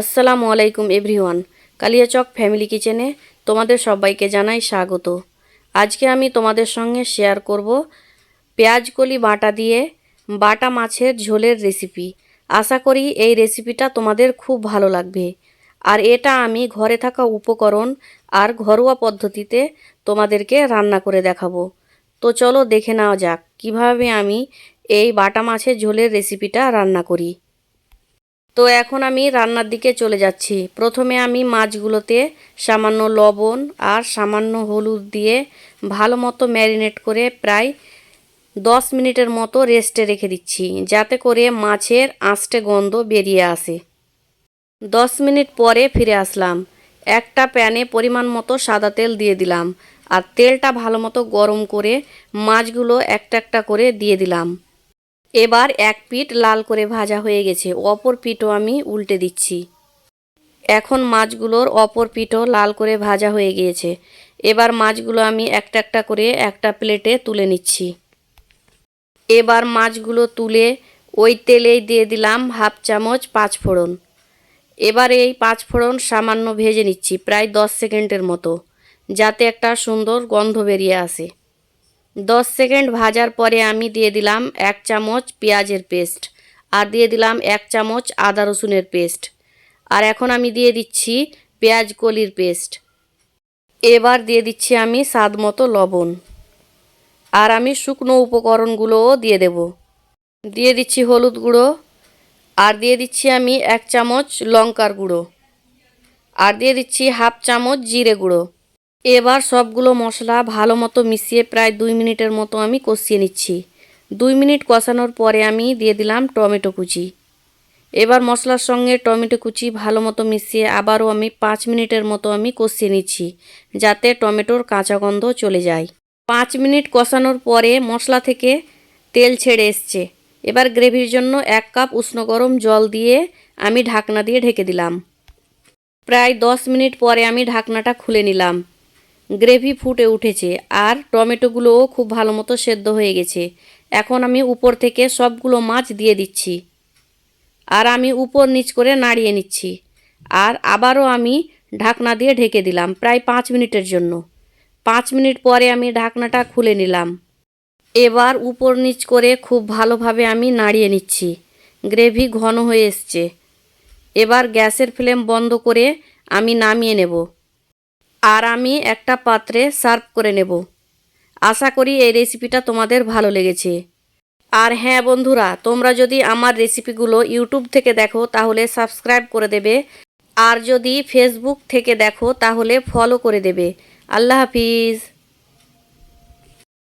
আসসালামু আলাইকুম everyone. Kaliachak family কিচেনে তোমাদের সবাইকে জানাই স্বাগত। আজকে আমি তোমাদের সঙ্গে শেয়ার করব পেঁয়াজ কলি বাটা দিয়ে বাটা মাছের ঝোলের রেসিপি। আশা করি এই রেসিপিটা তোমাদের খুব ভালো লাগবে। আর এটা আমি ঘরে থাকা উপকরণ আর ঘরোয়া পদ্ধতিতে তোমাদেরকে রান্না করে দেখাবো। তো চলো দেখে নেওয়া যাক কীভাবে আমি এই বাটা মাছের ঝোলের রেসিপিটা রান্না করি। তো এখন আমি রান্নার দিকে চলে যাচ্ছি। প্রথমে আমি মাছগুলোতে সামান্য লবণ আর সামান্য হলুদ দিয়ে ভালো মতো ম্যারিনেট করে প্রায় দশ মিনিটের মতো রেস্টে রেখে দিচ্ছি, যাতে করে মাছের আঁচটে গন্ধ বেরিয়ে আসে। দশ মিনিট পরে ফিরে আসলাম। একটা প্যানে পরিমাণ মতো সাদা তেল দিয়ে দিলাম আর তেলটা ভালো মতো গরম করে মাছগুলো একটা একটা করে দিয়ে দিলাম। এবার এক পিঠ লাল করে ভাজা হয়ে গেছে, অপর পিঠও আমি উল্টে দিচ্ছি। এখন মাছগুলোর অপর পিঠও লাল করে ভাজা হয়ে গিয়েছে। এবার মাছগুলো আমি একটা একটা করে একটা প্লেটে তুলে নিচ্ছি। এবার মাছগুলো তুলে ওই তেলেই দিয়ে দিলাম হাফ চামচ পাঁচ ফোড়ন এবার এই পাঁচ ফোড়ন সামান্য ভেজে নিচ্ছি, প্রায় দশ সেকেন্ডের মতো, যাতে একটা সুন্দর গন্ধ বেরিয়ে আসে। দশ সেকেন্ড ভাজার পরে আমি দিয়ে দিলাম এক চামচ পেঁয়াজের পেস্ট আর দিয়ে দিলাম এক চামচ আদা রসুনের পেস্ট। আর এখন আমি দিয়ে দিচ্ছি পেঁয়াজ কলির পেস্ট। এবার দিয়ে দিচ্ছি আমি স্বাদ মতো লবণ। আর আমি শুকনো উপকরণগুলোও দিয়ে দেব। দিয়ে দিচ্ছি হলুদ গুঁড়ো। আর দিয়ে দিচ্ছি আমি এক চামচ লঙ্কার গুঁড়ো। আর দিয়ে দিচ্ছি হাফ চামচ জিরে গুঁড়ো। এবার সবগুলো মশলা ভালো মতো মিশিয়ে প্রায় দুই মিনিটের মতো আমি কষিয়ে নিচ্ছি। দুই মিনিট কষানোর পরে আমি দিয়ে দিলাম টমেটো কুচি। এবার মশলার সঙ্গে টমেটো কুচি ভালো মতো মিশিয়ে আবারও আমি পাঁচ মিনিটের মতো আমি কষিয়ে নিচ্ছি, যাতে টমেটোর কাঁচা গন্ধ চলে যায়। পাঁচ মিনিট কষানোর পরে মশলা থেকে তেল ছেড়ে এসছে। এবার গ্রেভির জন্য এক কাপ উষ্ণ গরম জল দিয়ে আমি ঢাকনা দিয়ে ঢেকে দিলাম। প্রায় দশ মিনিট পরে আমি ঢাকনাটা খুলে নিলাম। গ্রেভি ফুটে উঠেছে আর টমেটোগুলোও খুব ভালো মতো সেদ্ধ হয়ে গেছে। এখন আমি উপর থেকে সবগুলো মাছ দিয়ে দিচ্ছি। আর আমি উপর নিচ করে নাড়িয়ে নিচ্ছি। আর আবারও আমি ঢাকনা দিয়ে ঢেকে দিলাম প্রায় পাঁচ মিনিটের জন্য। পাঁচ মিনিট পরে আমি ঢাকনাটা খুলে নিলাম। এবার উপর নিচ করে খুব ভালোভাবে আমি নাড়িয়ে নিচ্ছি। গ্রেভি ঘন হয়ে এসছে। এবার গ্যাসের ফ্লেম বন্ধ করে আমি নামিয়ে নেব। আর আমি একটা পাত্রে সার্ভ করে নেব। আশা করি এই রেসিপিটা তোমাদের ভালো লেগেছে। আর হ্যাঁ বন্ধুরা, তোমরা যদি আমার রেসিপিগুলো ইউটিউব থেকে দেখো, তাহলে সাবস্ক্রাইব করে দেবে। আর যদি ফেসবুক থেকে দেখো, তাহলে ফলো করে দেবে। আল্লাহ হাফিজ।